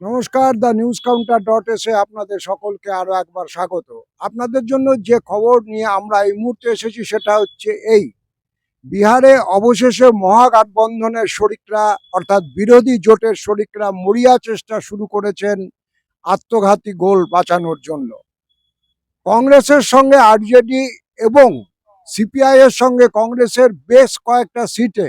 নমস্কার, the news counter dot এসে আপনাদের সকলকে আরও একবার স্বাগত। আপনাদের জন্য যে খবর নিয়ে আমরা এই মুহূর্তে এসেছি সেটা হচ্ছে এই। বিহারে অবশেষে মহাগঠবন্ধনের শরিকরা, অর্থাৎ বিরোধী জোটের শরিকরা মরিয়া চেষ্টা শুরু করেছেন আত্মঘাতী গোল বাঁচানোর জন্য। কংগ্রেসের সঙ্গে আরজেডি এবং সিপিআই এর সঙ্গে কংগ্রেসের বেশ কয়েকটা সিটে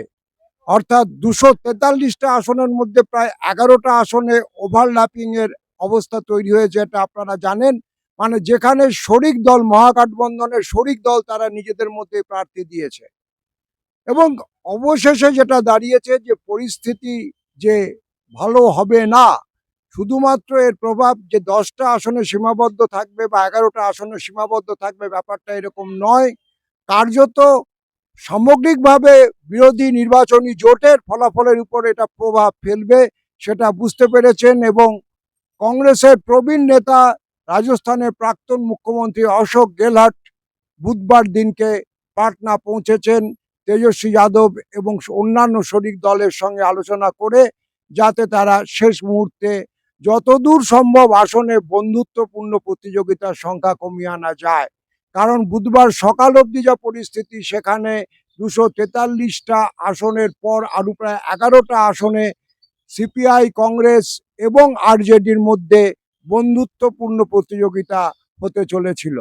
অর্থাৎ দুশো তেতাল্লিশটা আসনের মধ্যে প্রায় এগারোটা আসনে ওভারল্যাপিং এর অবস্থা তৈরি হয়েছে, এটা আপনারা জানেন। মানে যেখানে শরিক দল মহাগঠবন্ধনের শরিক দল তারা নিজেদের মধ্যে প্রার্থী দিয়েছে। এবং অবশেষে যেটা দাঁড়িয়েছে যে পরিস্থিতি যে ভালো হবে না, শুধুমাত্র এর প্রভাব যে দশটা আসনে সীমাবদ্ধ থাকবে বা এগারোটা আসনে সীমাবদ্ধ থাকবে ব্যাপারটা এরকম নয়। কার্যত সামগ্রিকভাবে বিরোধী নির্বাচনী জোটের ফলাফলের উপর এটা প্রভাব ফেলবে, সেটা বুঝতে পেরেছেন এবং কংগ্রেসের প্রবীণ নেতা, রাজস্থানের প্রাক্তন মুখ্যমন্ত্রী অশোক গেহলট বুধবার দিনকে পাটনা পৌঁছেছেন তেজস্বী যাদব এবং অন্যান্য শরিক দলের সঙ্গে আলোচনা করে যাতে তারা শেষ মুহূর্তে যতদূর সম্ভব আসনে বন্ধুত্বপূর্ণ প্রতিযোগিতার সংখ্যা কমিয়ে আনা যায়। কারণ বুধবার সকাল অবধি যা পরিস্থিতি, সেখানে দুশো তেতাল্লিশটা আসনের পর আরও প্রায় এগারোটা আসনে সিপিআই, কংগ্রেস এবং আরজেডির মধ্যে বন্ধুত্বপূর্ণ প্রতিযোগিতা হতে চলেছিল।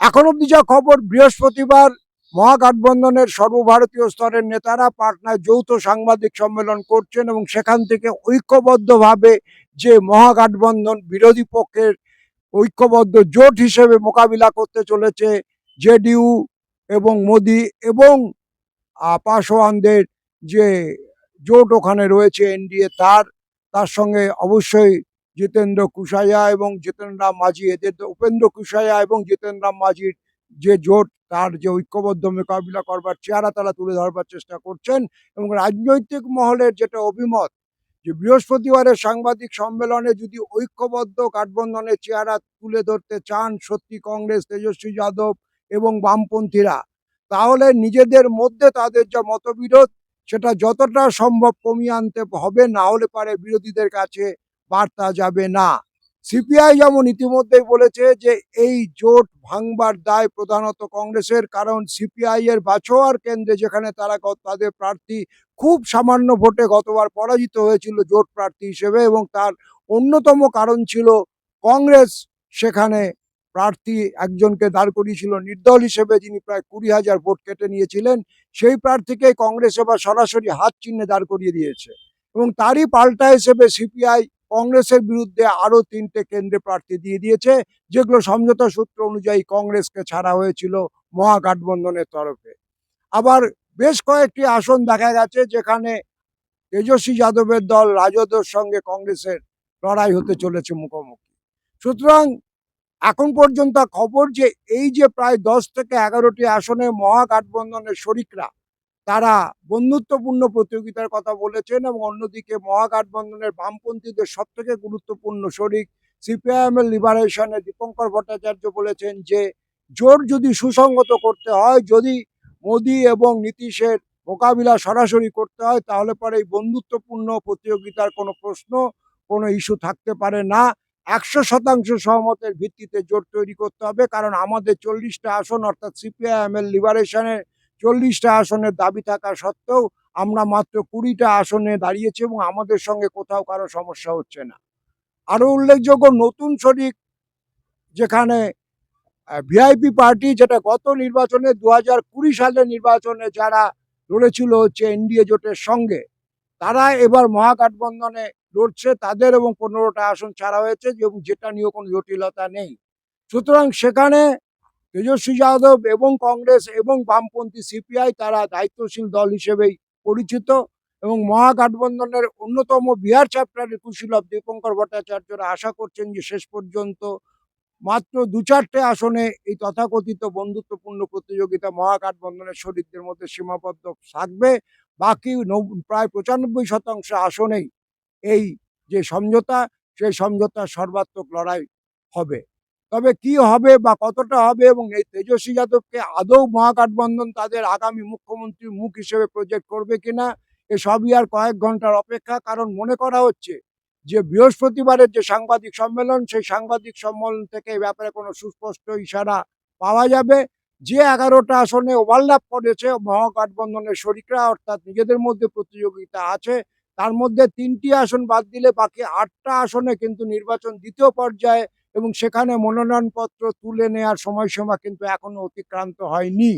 এখন অবধি যা খবর, বৃহস্পতিবার মহাগঠবন্ধনের সর্বভারতীয় স্তরের নেতারা পাটনায় যৌথ সাংবাদিক সম্মেলন করছেন এবং সেখান থেকে ঐক্যবদ্ধভাবে যে মহাগঠবন্ধন বিরোধী পক্ষের ঐক্যবদ্ধ জোট হিসেবে মোকাবিলা করতে চলেছে জেডিইউ এবং মোদি এবং আহ, পাসওয়ানদের যে জোট ওখানে রয়েছে এনডিএ তার তার সঙ্গে অবশ্যই জিতেন্দ্র কুশায়া এবং জিতেন্দ্র রাম মাঝি এদের উপেন্দ্র কুশায়া এবং জিতেন্দ্র রাম মাঝির যে জোট তার যে ঐক্যবদ্ধ মোকাবিলা করবার চেহারা তারা তুলে ধরবার চেষ্টা করছেন এবং রাজনৈতিক মহলের যেটা অভিমত যে বৃহস্পতিবারের সাংবাদিক সম্মেলনে যদি ঐক্যবদ্ধ কাঠবন্ধনের চেহারা তুলে ধরতে চান সত্যি কংগ্রেস, তেজস্বী যাদব এবং বামপন্থীরা, তাহলে নিজেদের মধ্যে তাদের যা মতবিরোধ, সেটা যতটা সম্ভব কমিয়ে আনতে হবে, না হলে পারে বিরোধীদের কাছে বার্তা যাবে না। সিপিআই যেমন ইতিমধ্যেই বলেছে যে এই জোট ভাঙবার দায় প্রধানত কংগ্রেসের, কারণ সিপিআই এর বাছোয়ার কেন্দ্রে যেখানে তারা তাদের প্রার্থী খুব সামান্য ভোটে গতবার পরাজিত হয়েছিল জোট প্রার্থী হিসেবে এবং তার অন্যতম কারণ ছিল কংগ্রেস সেখানে প্রার্থী একজনকে দাঁড় করিয়েছিল নির্দল হিসেবে যিনি প্রায় কুড়ি হাজার ভোট কেটে নিয়েছিলেন, সেই প্রার্থীকে কংগ্রেস এবার সরাসরি হাত চিহ্নে দাঁড় করিয়ে দিয়েছে এবং তারই পাল্টা হিসেবে সিপিআই কংগ্রেসের বিরুদ্ধে আরও তিনটে কেন্দ্রে প্রার্থী দিয়ে দিয়েছে, যেগুলো সমঝোতা সূত্র অনুযায়ী কংগ্রেসকে ছাড়া হয়েছিল মহাগঠবন্ধনের তরফে। আবার বেশ কয়েকটি আসন দেখা গেছে যেখানে তেজস্বী যাদবের দল রাজদর সঙ্গে কংগ্রেসের লড়াই হতে চলেছে মুখোমুখি। সুতরাং এখন পর্যন্ত খবর যে এই যে প্রায় দশ থেকে এগারোটি আসনে মহাগঠবন্ধনের শরিকরা তারা বন্ধুত্বপূর্ণ প্রতিযোগিতার কথা বলেছেন এবং অন্যদিকে মহাগঠবন্ধনের বামপন্থীদের সব থেকে গুরুত্বপূর্ণ শরিক সিপিআইএম এর লিবারেশনে দীপঙ্কর ভট্টাচার্য বলেছেন যে, জোর যদি সুসংগত করতে হয়, যদি মোদি এবং নীতিশের মোকাবিলা সরাসরি করতে হয়, তাহলে পরে এই বন্ধুত্বপূর্ণ প্রতিযোগিতার কোনো প্রশ্ন, কোনো ইস্যু থাকতে পারে না। একশো শতাংশ সহমতের ভিত্তিতে জোট তৈরি করতে হবে, কারণ আমাদের চল্লিশটা আসন অর্থাৎ সিপিআইএম এর লিবারেশনের চল্লিশটা আসনের দাবি থাকা সত্ত্বেও আমরা মাত্র কুড়িটা আসনে দাঁড়িয়েছি এবং আমাদের সঙ্গে কোথাও কারও সমস্যা হচ্ছে না। আরও উল্লেখযোগ্য, নতুন শরিক যেখানে ভিআইপি পার্টি যেটা গত নির্বাচনে দু হাজার কুড়ি সালের নির্বাচনে যারা লড়েছিল হচ্ছে এনডিএ জোটের সঙ্গে, তারা এবার মহাগঠবন্ধনে লড়ছে, তাদের এবং পনেরোটা আসন ছাড়া হয়েছে এবং যেটা নিয়েও কোনো জটিলতা নেই। সুতরাং সেখানে তেজস্বী যাদব এবং কংগ্রেস এবং বামপন্থী সিপিআই তারা দায়িত্বশীল দল হিসেবেই পরিচিত এবং মহাগঠবন্ধনের অন্যতম বিহার চ্যাপ্টারের কুশীলভ দীপঙ্কর ভট্টাচার্যরা আশা করছেন যে শেষ পর্যন্ত মাত্র দু চারটে আসনে এই তথাকথিত বন্ধুত্বপূর্ণ প্রতিযোগিতা মহাগঠবন্ধনের শরীরদের মধ্যে সীমাবদ্ধ থাকবে। বাকি প্রায় পঁচানব্বই শতাংশ আসনেই এই যে সমঝোতা, সেই সমঝোতার সর্বাত্মক লড়াই হবে। তবে কি হবে বা কতটা হবে এবং এই তেজস্বী যাদবকে আদৌ মহাগঠবন্ধন তাদের আগামী মুখ্যমন্ত্রীর মুখ হিসেবে প্রজেক্ট করবে কিনা এসবই আর কয়েক ঘণ্টার অপেক্ষা। কারণ মনে করা হচ্ছে যে বৃহস্পতিবারের যে সাংবাদিক সম্মেলন, সেই সাংবাদিক সম্মেলন থেকে এই ব্যাপারে কোনো সুস্পষ্ট ইশারা পাওয়া যাবে। যে এগারোটা আসনে ওভারল্যাপ করেছে মহাগঠবন্ধনের শরিকরা অর্থাৎ নিজেদের মধ্যে প্রতিযোগিতা আছে, তার মধ্যে তিনটি আসন বাদ দিলে বাকি আটটা আসনে কিন্তু নির্বাচন দ্বিতীয় পর্যায়ে এবং সেখানে মনোনয়নপত্র তুলে নেওয়ার সময়সীমা কিন্তু এখনও অতিক্রান্ত হয়নি।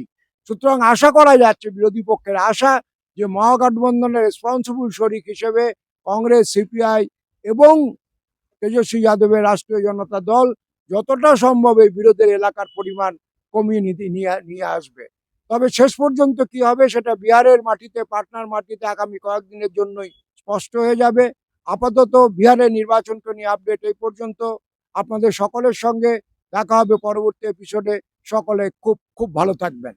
সুতরাং আশা করা যাচ্ছে বিরোধী পক্ষের আশা যে মহাগঠবন্ধনের রেসপন্সিবল শরিক হিসেবে কংগ্রেস, সিপিআই এবং তেজস্বী যাদবের রাষ্ট্রীয় জনতা দল যতটা সম্ভব এই বিরোধের এলাকার পরিমাণ কমিয়ে নিতে নিয়ে আসবে। তবে শেষ পর্যন্ত কি হবে সেটা বিহারের মাটিতে, পাটনার মাটিতে আগামী কয়েকদিনের জন্যই স্পষ্ট হয়ে যাবে। আপাতত বিহারের নির্বাচনকে নিয়ে আপডেট এই পর্যন্ত। আপনাদের সকলের সঙ্গে দেখা হবে পরবর্তী এপিসোডে সকলে খুব খুব ভালো থাকবেন।